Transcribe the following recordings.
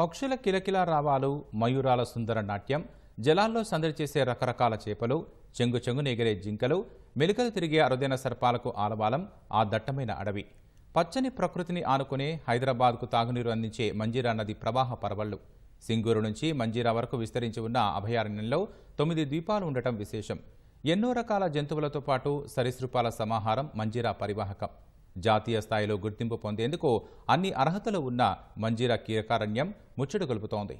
పక్షుల కిలకిలా రావాలు మయూరాల సుందర నాట్యం జలాల్లో సందడి చేసే రకరకాల చేపలు చెంగు చెంగున ఎగిరే జింకలు మెలికలు తిరిగే అరుదైన సర్పాలకు ఆలవాలం ఆ దట్టమైన అడవి. పచ్చని ప్రకృతిని ఆనుకునే హైదరాబాద్కు తాగునీరు అందించే మంజీరా నది ప్రవాహ పరవళ్ళు సింగూరు నుంచి మంజీరా వరకు విస్తరించి ఉన్న అభయారణ్యంలో తొమ్మిది ద్వీపాలు ఉండటం విశేషం. ఎన్నో రకాల జంతువులతో పాటు సరీసృపాల సమాహారం మంజీరా పరివాహకం. జాతీయ స్థాయిలో గుర్తింపు పొందేందుకు అన్ని అర్హతలు ఉన్న మంజీరా కీలకారణ్యం ముచ్చట గొలుపుతోంది.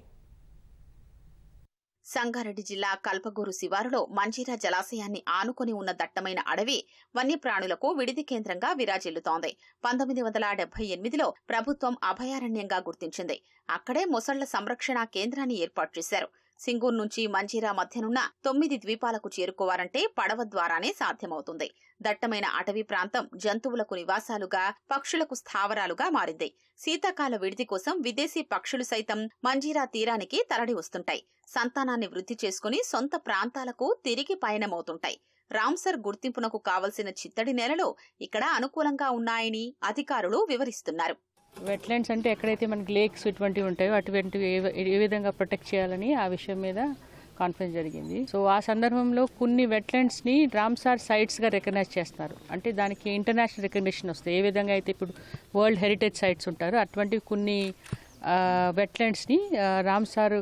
సంగారెడ్డి జిల్లా కల్పగూరు శివారులో మంజీరా జలాశయాన్ని ఆనుకొని ఉన్న దట్టమైన అడవి వన్యప్రాణులకు విడిది కేంద్రంగా విరాజిల్లుతోంది. పంతొమ్మిది వందల డెబ్బై ఎనిమిదిలో ప్రభుత్వం అభయారణ్యంగా గుర్తించింది. అక్కడే మొసళ్ళ సంరక్షణ కేంద్రాన్ని ఏర్పాటు చేశారు. సింగూర్ నుంచి మంజీరా మధ్యనున్న తొమ్మిది ద్వీపాలకు చేరుకోవాలంటే పడవ ద్వారానే సాధ్యమవుతుంది. దట్టమైన అటవీ ప్రాంతం జంతువులకు నివాసాలుగా పక్షులకు స్థావరాలుగా మారింది. శీతాకాల విడిది కోసం విదేశీ పక్షులు సైతం మంజీరా తీరానికి తరలి వస్తుంటాయి. సంతానాన్ని వృద్ధి చేసుకుని సొంత ప్రాంతాలకు తిరిగి పయనమవుతుంటాయి. రామ్సర్ గుర్తింపునకు కావలసిన చిత్తడి నేలలు ఇక్కడ అనుకూలంగా ఉన్నాయని అధికారులు వివరిస్తున్నారు. వెట్లాండ్స్ అంటే ఎక్కడైతే మనకి లేక్స్ ఇటువంటివి ఉంటాయో అటువంటివి ఏ- ఏ విధంగా ప్రొటెక్ట్ చేయాలని ఆ విషయం మీద కాన్ఫరెన్స్ జరిగింది. సో ఆ సందర్భంలో కొన్ని వెట్లాండ్స్ని రామ్సార్ సైట్స్గా రికగ్నైజ్ చేస్తారు. అంటే దానికి ఇంటర్నేషనల్ రికగ్నిషన్ వస్తాయి ఏ విధంగా అయితే ఇప్పుడు వరల్డ్ హెరిటేజ్ సైట్స్ ఉంటారో అటువంటి కొన్ని వెట్లాండ్స్ని రామ్సార్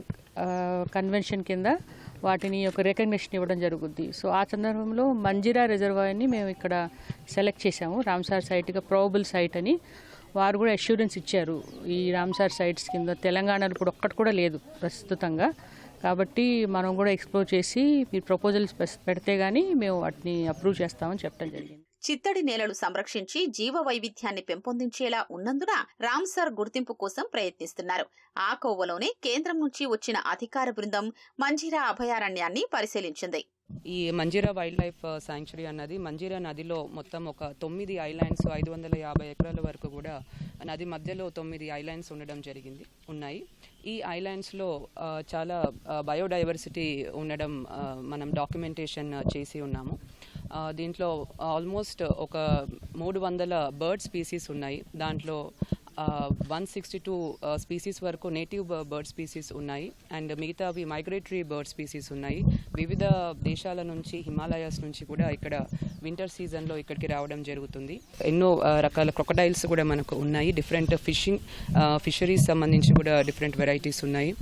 కన్వెన్షన్ కింద వాటిని ఒక రికగ్నిషన్ ఇవ్వడం జరుగుద్ది. సో ఆ సందర్భంలో మంజిరా రిజర్వాయర్ని మేము ఇక్కడ సెలెక్ట్ చేసాము రామ్సార్ సైట్గా ప్రోబుల్ సైట్ అని. వారు కూడా అష్యూరెన్స్ ఇచ్చారు. ఈ రామ్సార్ సైట్స్ కింద. తెలంగాణలో ఇప్పుడు ఒక్కటి కూడా లేదు ప్రస్తుతంగా. కాబట్టి మనం కూడా ఎక్స్ప్లోర్ చేసి మీరు ప్రపోజల్స్ పెడితే కానీ మేము వాటిని అప్రూవ్ చేస్తామని చెప్పడం జరిగింది. చిత్తడి నేలలు సంరక్షించి జీవ వైవిధ్యాన్ని పెంపొందించేలా ఉన్నందున రామ్సర్ గుర్తింపు కోసం ప్రయత్నిస్తున్నారు. ఆ కోవలోనే కేంద్రం నుంచి వచ్చిన అధికార బృందం మంజీరా అభయారణ్యాన్ని పరిశీలించింది. ఈ మంజీరా వైల్డ్ లైఫ్ శాంక్చురీ అన్నది మంజీరా నదిలో మొత్తం ఒక తొమ్మిది ఐలాండ్స్ ఐదు వందల యాభై ఎకరాల వరకు కూడా నది మధ్యలో తొమ్మిది ఐలాండ్స్ ఉండడం జరిగింది ఉన్నాయి. ఈ ఐలాండ్స్లో చాలా బయోడైవర్సిటీ ఉండడం మనం డాక్యుమెంటేషన్ చేసి ఉన్నాము. దీంట్లో ఆల్మోస్ట్ ఒక మూడు వందల బర్డ్ స్పీసీస్ ఉన్నాయి. దాంట్లో వన్ సిక్స్టీ టూ స్పీసీస్ వరకు నేటివ్ బర్డ్ స్పీసీస్ ఉన్నాయి. అండ్ మిగతావి మైగ్రేటరీ బర్డ్ స్పీసీస్ ఉన్నాయి. వివిధ దేశాల నుంచి హిమాలయాస్ నుంచి కూడా ఇక్కడ వింటర్ సీజన్లో ఇక్కడికి రావడం జరుగుతుంది. ఎన్నో రకాల క్రొకడైల్స్ కూడా మనకు ఉన్నాయి. డిఫరెంట్ ఫిషింగ్ ఫిషరీస్ సంబంధించి కూడా డిఫరెంట్ వెరైటీస్ ఉన్నాయి.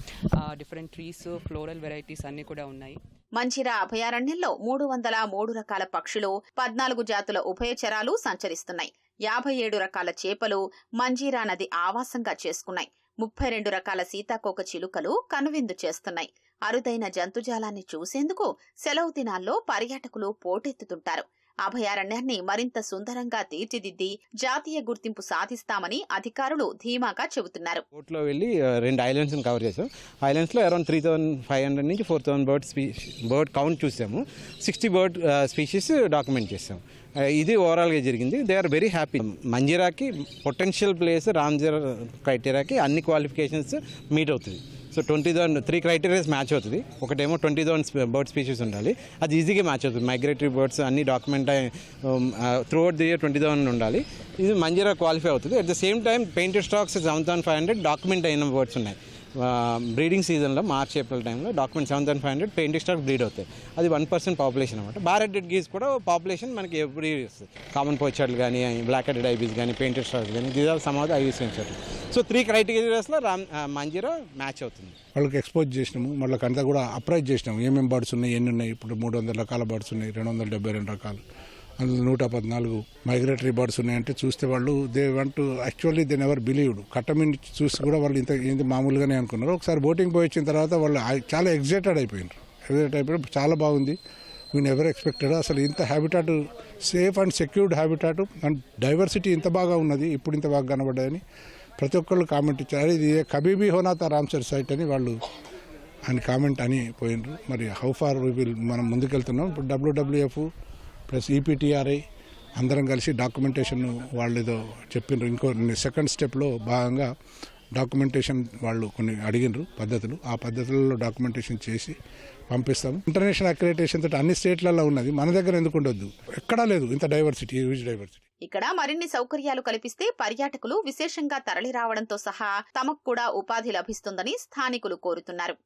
డిఫరెంట్ ట్రీస్ ఫ్లోరల్ వెరైటీస్ అన్నీ కూడా ఉన్నాయి. మంచిరా అభయారణ్యంలో మూడు వందల మూడు రకాల పక్షులు పద్నాలుగు జాతుల ఉభయచరాలు సంచరిస్తున్నాయి. యాభై ఏడు రకాల చేపలు మంజీరా నది ఆవాసంగా చేసుకున్నాయి. ముప్పై రెండు రకాల సీతాకోక చిలుకలు కనువిందు చేస్తున్నాయి. అరుదైన జంతుజాలాన్ని చూసేందుకు సెలవు దినాల్లో పర్యాటకులు పోటెత్తుతుంటారు. అభయారణ్యాన్ని మరింత సుందరంగా తీర్చిదిద్ది జాతీయ గుర్తింపు సాధిస్తామని అధికారులు ధీమాగా చెబుతున్నారు. బోట్లో వెళ్ళి రెండు ఐలాండ్స్ కవర్ చేసాం ఐలాండ్స్లో around three thousand five hundred నుంచి ఫోర్ థౌసండ్ బర్డ్ స్పీ బర్డ్ కౌంట్ చూసాము. సిక్స్టీ బర్డ్ స్పీషీస్ డాక్యుమెంట్ చేసాం ఇది ఓవరాల్గా జరిగింది. దే ఆర్ వెరీ హ్యాపీ మంజిరాకి పొటెన్షియల్ ప్లేస్ రామ్జర్ క్రైటీరియాకి అన్ని క్వాలిఫికేషన్స్ మీట్ అవుతుంది. So twenty thousand three criterias match అవుతుంది. ఒకటేమో ట్వంటీ థౌసండ్ బర్డ్ స్పీషీస్ ఉండాలి. అది ఈజీగా మ్యాచ్ అవుతుంది. మైగ్రేటరీ బర్డ్స్ అన్ని document throughout the year twenty thousand ఉండాలి. ఇది మంజీరా క్వాలిఫై అవుతుంది. At the same time painted storks seven thousand five hundred document అయిన బర్డ్స్ ఉన్నాయి. బ్రీడింగ్ సీజన్లో మార్చ్ ఏప్రిల్ టైంలో document seven thousand five hundred painting stork breed అవుతాయి. అది వన్ పర్సెంట్ పాపులేషన్ అనమాట బారెడెడ్ గీస్ కూడా పాపులేషన్ మనకి ఎవ్రీ కామన్ పోచర్లు కానీ బ్లాక్ హెడెడ్ ఐబీస్ కానీ పెయింటెడ్ స్టాక్స్ కానీ these are some of ibis so three క్రైటీరియాస్లో రామ్ మంజీరా మ్యాచ్ అవుతుంది. వాళ్ళకి ఎక్స్పోజ్ చేసినాము. మళ్ళీ అంతా కూడా అప్రైజ్ చేసినాము. ఏమేమి బర్డ్స్ ఉన్నాయి ఎన్ని ఉన్నాయి ఇప్పుడు మూడు వందల రకాల బర్డ్స్ ఉన్నాయి రెండు వందల డెబ్బై రెండు రకాలు. అందులో నూట పద్నాలుగు మైగ్రేటరీ బర్డ్స్ ఉన్నాయంటే చూస్తే వాళ్ళు they won't actually they never believed కట్టమిని చూసి కూడా వాళ్ళు ఇంత ఇంత మామూలుగానే అనుకున్నారు. ఒకసారి బోటింగ్ పోయి వచ్చిన తర్వాత వాళ్ళు చాలా ఎగ్జైటెడ్ అయిపోయినారు. ఎగ్జైట్ అయిపోయి చాలా బాగుంది. వీ నెవర్ ఎక్స్పెక్టెడ్ అసలు ఇంత habitat safe and secured habitat and diversity ఇంత బాగా ఉన్నది ఇప్పుడు ఇంత బాగా కనబడ్డాయని ప్రతి ఒక్కళ్ళు కామెంట్ ఇచ్చారు. ఇది కబీబీ హోనాథ రామ్సర్ సైట్ అని వాళ్ళు అని కామెంట్ అని పోయినారు. మరి హౌ ఫార్ విల్ మనం ముందుకెళ్తున్నాం. ఇప్పుడు డబ్ల్యూడబ్ల్యూఎఫ్ ప్లస్ ఈపీటీఆర్ఐ అందరం కలిసి డాక్యుమెంటేషన్ వాళ్ళు ఏదో చెప్పిండ్రు ఇంకో సెకండ్ స్టెప్లో భాగంగా డాక్యుమెంటేషన్ వాళ్ళు కొన్ని అడిగినారు పద్ధతులు. ఆ పద్ధతులలో డాక్యుమెంటేషన్ చేసి పంపిస్తాము. ఇంటర్నేషనల్ అక్రిడిటేషన్ తోటి అన్ని స్టేట్లలో ఉన్నది. మన దగ్గర ఎందుకు ఉండొద్దు? ఎక్కడా లేదు. ఇంత డైవర్సిటీ హ్యూజ్ డైవర్సిటీ ఇక్కడ మరిన్ని సౌకర్యాలు కల్పిస్తే పర్యాటకులు విశేషంగా తరలిరావడంతో సహా తమకు కూడా ఉపాధి లభిస్తుందని స్థానికులు కోరుతున్నారు.